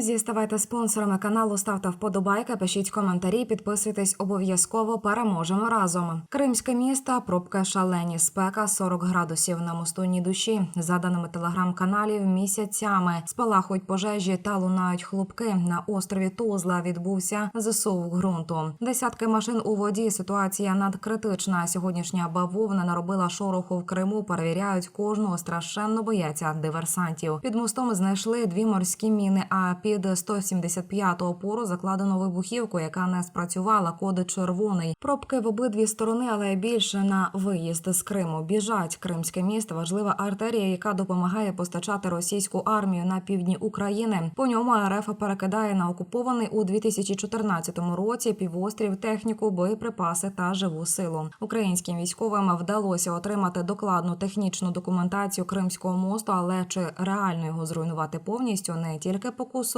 Друзі, ставайте спонсорами каналу, ставте вподобайки, пишіть коментарі, підписуйтесь обов'язково. Переможемо разом. Кримське місто, пробка шалені, спека 40 градусів на мостуні душі. За даними телеграм-каналів, місяцями спалахують пожежі та лунають хлопки. На острові Тузла відбувся засув ґрунту. Десятки машин у воді. Ситуація надкритична. Сьогоднішня бавовна наробила шороху в Криму. Перевіряють кожного страшенно бояться диверсантів. Під мостом знайшли дві морські міни. А під 175 опору закладено вибухівку, яка не спрацювала. Код червоний. Пробки в обидві сторони, але більше на виїзд з Криму. Біжать Кримське місто. Важлива артерія, яка допомагає постачати російську армію на півдні України. По ньому РФ перекидає на окупований у 2014 році півострів техніку, боєприпаси та живу силу. Українським військовим вдалося отримати докладну технічну документацію Кримського мосту, але чи реально його зруйнувати повністю, не тільки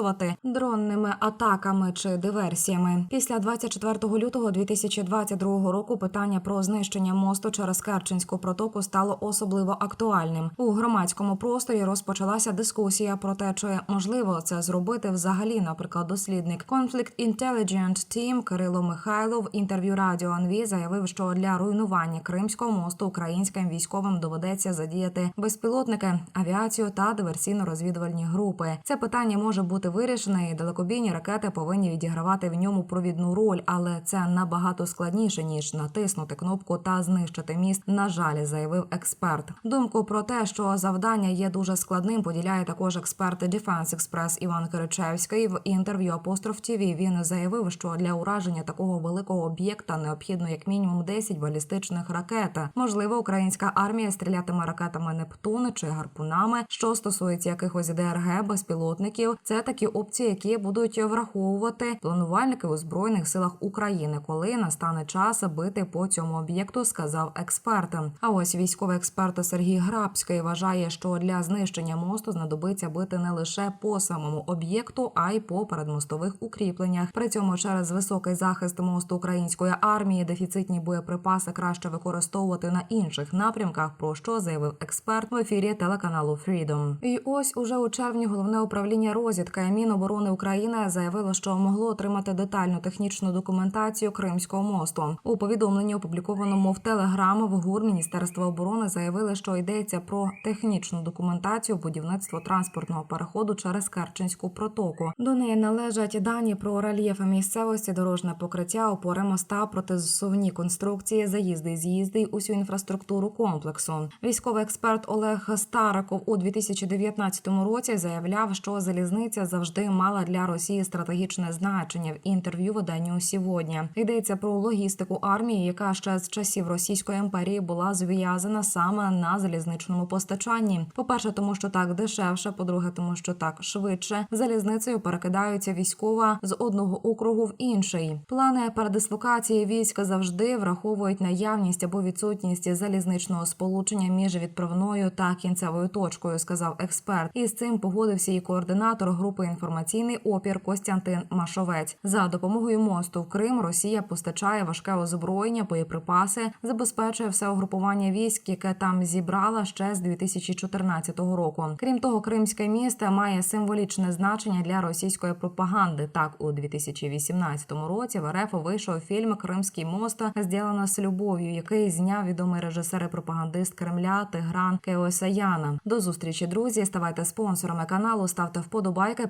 покусувати дронними атаками чи диверсіями. Після 24 лютого 2022 року питання про знищення мосту через Керченську протоку стало особливо актуальним. У громадському просторі розпочалася дискусія про те, чи можливо це зробити взагалі. Наприклад, дослідник Conflict Intelligence Team Кирило Михайлов інтерв'ю Радіо НВ заявив, що для руйнування Кримського мосту українським військовим доведеться задіяти безпілотники, авіацію та диверсійно-розвідувальні групи. Це питання може бути вирішене, і далекобійні ракети повинні відігравати в ньому провідну роль, але це набагато складніше ніж натиснути кнопку та знищити міст. На жаль, заявив експерт. Думку про те, що завдання є дуже складним, поділяє також експерт Defense Express Іван Киричевський. В інтерв'ю Апостроф ТВ він заявив, що для ураження такого великого об'єкта необхідно як мінімум 10 балістичних ракет. Можливо, українська армія стрілятиме ракетами Нептун чи гарпунами. Що стосується якихось ДРГ, безпілотників, це такі опції, які будуть враховувати планувальники у збройних силах України, коли настане час бити по цьому об'єкту, сказав експерт. А ось військовий експерт Сергій Грабський вважає, що для знищення мосту знадобиться бити не лише по самому об'єкту, а й по передмостових укріпленнях. При цьому через високий захист мосту української армії дефіцитні боєприпаси краще використовувати на інших напрямках. Про що заявив експерт в ефірі телеканалу Freedom. І ось уже у червні головне управління розвідка і Міноборони України заявило, що могло отримати детальну технічну документацію Кримського мосту. У повідомленні, опублікованому в Телеграм, в ГУР Міністерства оборони заявили, що йдеться про технічну документацію будівництва транспортного переходу через Керченську протоку. До неї належать дані про рельєфи місцевості, дорожне покриття, опори моста, протизсувні конструкції, заїзди, з'їзди й усю інфраструктуру комплексу. Військовий експерт Олег Стариков у 2019 році заявляв, що залізниця завжди мала для Росії стратегічне значення в інтерв'ю виданню сьогодні. Йдеться про логістику армії, яка ще з часів Російської імперії була зв'язана саме на залізничному постачанні. По перше, тому що так дешевше. По-друге, тому що так швидше залізницею перекидаються військова з одного округу в інший. Плани передислокації військ завжди враховують наявність або відсутність залізничного сполучення між відправною та кінцевою точкою, сказав експерт. І з цим погодився і координатор групи інформаційний опір Костянтин Машовець. За допомогою мосту в Крим Росія постачає важке озброєння, боєприпаси, забезпечує все угрупування військ, яке там зібрала ще з 2014 року. Крім того, Кримське місто має символічне значення для російської пропаганди. Так, у 2018 році в РФ вийшов фільм Кримський мост зділено з любов'ю, який зняв відомий режисер і пропагандист Кремля Тигран Кеосаяна. До зустрічі, друзі. Ставайте спонсорами каналу, ставте вподобайки,